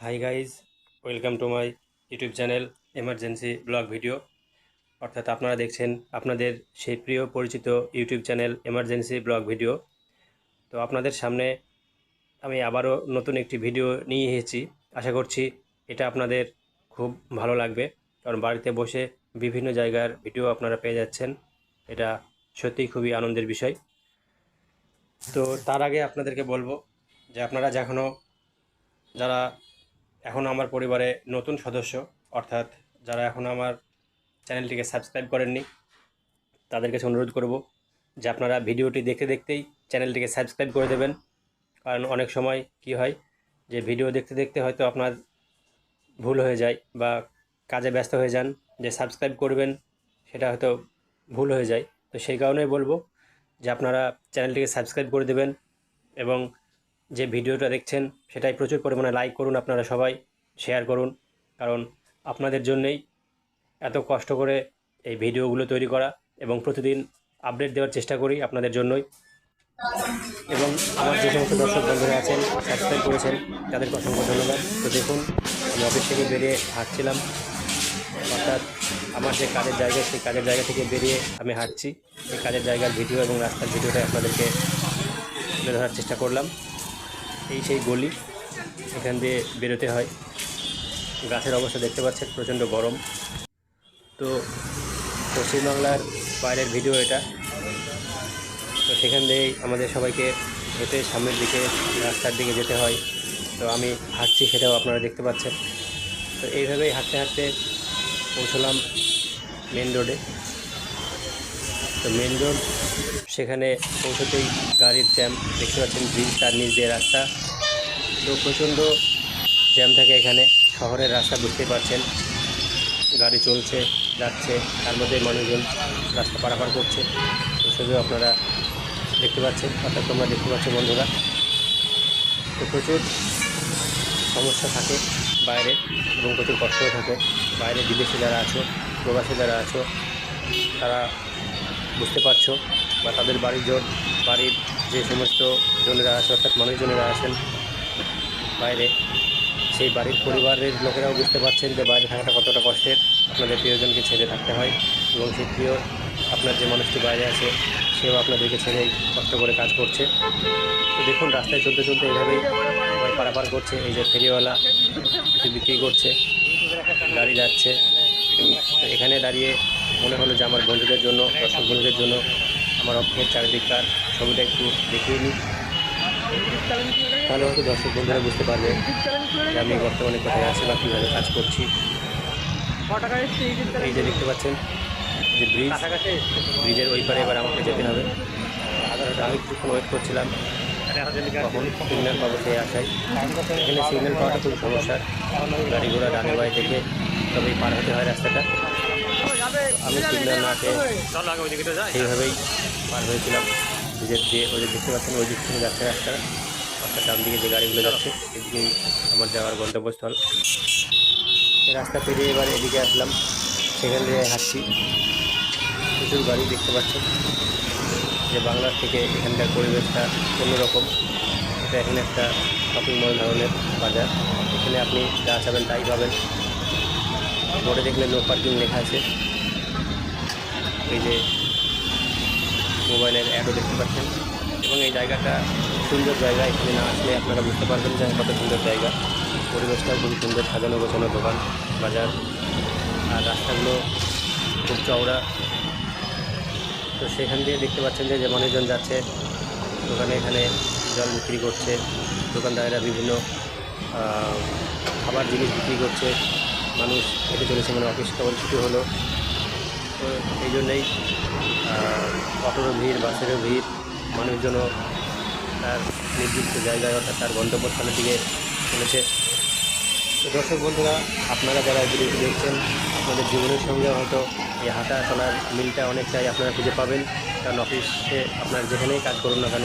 Hi guys welcome to my YouTube channel emergency blog video অর্থাৎ আপনারা দেখছেন আপনাদের সেই প্রিয় পরিচিত YouTube channel emergency blog video তো আপনাদের সামনে আমি আবারও নতুন একটি ভিডিও নিয়ে এসেছি। আশা করছি এটা আপনাদের খুব ভালো লাগবে। কারণ বাড়িতে বসে বিভিন্ন জায়গার ভিডিও আপনারা পেয়ে যাচ্ছেন। এটা সত্যিই খুবই আনন্দের বিষয়। তো তার আগে আপনাদেরকে বলব যে আপনারা যখনও যারা এখন আমার পরিবারে নতুন সদস্য, অর্থাৎ যারা এখন আমার চ্যানেলটিকে সাবস্ক্রাইব করেননি, তাদের কাছে অনুরোধ করব যে আপনারা ভিডিওটি দেখতে দেখতেই চ্যানেলটিকে সাবস্ক্রাইব করে দেবেন। কারণ অনেক সময় কি হয় যে ভিডিও দেখতে দেখতে হয়তো আপনার ভুল হয়ে যায় বা কাজে ব্যস্ত হয়ে যান, যে সাবস্ক্রাইব করবেন সেটা হয়তো ভুল হয়ে যায়। তো সেই কারণেই বলব যে আপনারা চ্যানেলটিকে সাবস্ক্রাইব করে দেবেন এবং যে ভিডিওটা দেখছেন, সেটাই প্রচুর পরিমাণে লাইক করুন আপনারা সবাই শেয়ার করুন। কারণ আপনাদের জন্যেই এত কষ্ট করে এই ভিডিওগুলো তৈরি করা এবং প্রতিদিন আপডেট দেওয়ার চেষ্টা করি আপনাদের জন্যই। এবং আমার যে সমস্ত দর্শক বন্ধুরা আছেন সাবস্ক্রাইব করেছেন, তাদেরকে অসংখ্য ধন্যবাদ। তো দেখুন, আমি অফিস থেকে বেরিয়ে হাঁটছিলাম। অর্থাৎ আমার যে কাজের জায়গা, সেই কাজের জায়গা থেকে বেরিয়ে আমি হাঁটছি। সেই কাজের জায়গার ভিডিও এবং রাস্তার ভিডিওটা আপনাদেরকে তুলে ধরার চেষ্টা করলাম। এই সেই গলি, এখান দিয়ে বেরোতে হয়। গাছের অবস্থা দেখতে পাচ্ছেন, প্রচণ্ড গরম। তো পশ্চিমবাংলার বাইরের ভিডিও এটা। তো সেখান দিয়েই আমাদের সবাইকে হেঁটে সামনের দিকে, রাস্তার দিকে যেতে হয়। তো আমি হাঁটছি, সেটাও আপনারা দেখতে পাচ্ছেন। তো এইভাবেই হাঁটতে হাঁটতে পৌঁছলাম মেন রোডে। তো মেন রোড সেখানে পৌঁছতেই গাড়ির জ্যাম দেখতে পাচ্ছেন ব্রিজ তার নিচ দিয়ে রাস্তা। তো প্রচণ্ড জ্যাম থাকে এখানে, শহরের রাস্তা বুঝতেই পারছেন। গাড়ি চলছে, যাচ্ছে, তার মধ্যে মানুষজন রাস্তা পারাপার করছে। তো সেগুলো আপনারা দেখতে পাচ্ছেন, অর্থাৎ তোমরা দেখতে পাচ্ছ বন্ধুরা। তো প্রচুর সমস্যা থাকে বাইরে এবং প্রচুর কষ্টও থাকে। বাইরে বিদেশে যারা আছো, প্রবাসী যারা আছো, তারা বুঝতে পারছ বা তাদের বাড়ির জন বাড়ির যে সমস্ত জনেরা আছে, অর্থাৎ মানুষজনেরা আছেন বাইরে, সেই বাড়ির পরিবারের লোকেরাও বুঝতে পারছেন যে বাইরে থাকাটা কতটা কষ্টের। আপনাদের প্রিয়জনকে ছেড়ে থাকতে হয় এবং সেই প্রিয় আপনার যে মানুষটি বাইরে আছে, সেও আপনাদেরকে ছেড়েই কষ্ট করে কাজ করছে। তো দেখুন, রাস্তায় চলতে চলতে এইভাবেই সবাই পারাপার করছে। এই যে ফেরিওয়ালা বিক্রি করছে, গাড়ি যাচ্ছে। এখানে দাঁড়িয়ে মনে হলো যে আমার বন্ধুদের জন্য, দর্শক বন্ধুদের জন্য আমার অক্ষের চারিদিককার ছবিটা একটু দেখিয়ে নিই। তাহলে হয়তো দর্শক বন্ধুরা বুঝতে পারবে যে আমি বর্তমানে কোথায় আছি বা কীভাবে কাজ করছি। এই যে দেখতে পাচ্ছেন, যে ব্রিজ ব্রিজের ওই পারে এবার আমাকে যেতে হবে। আমি কিছুক্ষণ ওয়েট করছিলাম, কখন সিগন্যাল পাবো সেই আশায়। এখানে সিগন্যাল পাওয়াটা খুব সমস্যা গাড়ি ঘোড়া ডানে বাড়ি থেকে তবেই পার হতে হয় রাস্তাটা। আমি না পেয়ে সেইভাবেই পার হয়েছিলাম। নিজের দিয়ে ওই দেখতে পাচ্ছেন, ওই দিক থেকে যাচ্ছে রাস্তা অর্থাৎ ডান দিকে যে গাড়িগুলো যাচ্ছে সেদিকেই আমার যাওয়ার গন্তব্যস্থল। এই রাস্তা পেরিয়ে এবার এদিকে আসলাম। সেখান দিয়ে হাঁটছি। প্রচুর গাড়ি দেখতে পাচ্ছেন। যে বাংলার থেকে এখানকার পরিবেশটা অন্যরকম। এটা এখানে একটা শপিং মল ধরনের বাজার। এখানে আপনি যা চাবেন তাই পাবেন। বোর্ডে দেখলে নো পার্কিং লেখা আছে। এই যে মোবাইলের অ্যাডও দেখতে পাচ্ছেন। এবং এই জায়গাটা সুন্দর জায়গা, এখানে না আসলে আপনারা বুঝতে পারবেন যে কত সুন্দর জায়গা। পরিবেশটাও খুবই সুন্দর, সাজানো গোছানো দোকান, বাজার। আর রাস্তাগুলো খুব চওড়া। তো সেখান দিয়ে দেখতে পাচ্ছেন যে মানুষজন যাচ্ছে, দোকানে এখানে জল বিক্রি করছে। দোকানদারেরা বিভিন্ন খাবার জিনিস বিক্রি করছে। মানুষ হেঁটে চলেছে মানে অফিস কেবল ছুটি হলো। তো এই জন্যেই অটোরও ভিড়, বাসেরও ভিড় মানুষজনও তার নির্দিষ্ট জায়গায় অর্থাৎ তার গন্তব্যস্থলের দিকে চলেছে। তো দর্শক বন্ধুরা, আপনারা যারা ভিডিওটি দেখছেন, আপনাদের জীবনের সঙ্গে হয়তো এই হাঁটা চলার মিলটা অনেকটাই আপনারা খুঁজে পাবেন। কারণ অফিসে আপনার যেখানেই কাজ করুন না কেন,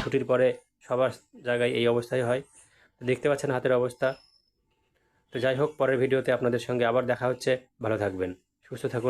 ছুটির পরে সবার জায়গায় এই অবস্থাই হয়। তো দেখতে পাচ্ছেন হাতের অবস্থা। তো যাই হোক, পরের ভিডিওতে আপনাদের সঙ্গে আবার দেখা হচ্ছে। ভালো থাকবেন, সুস্থ থাকুন।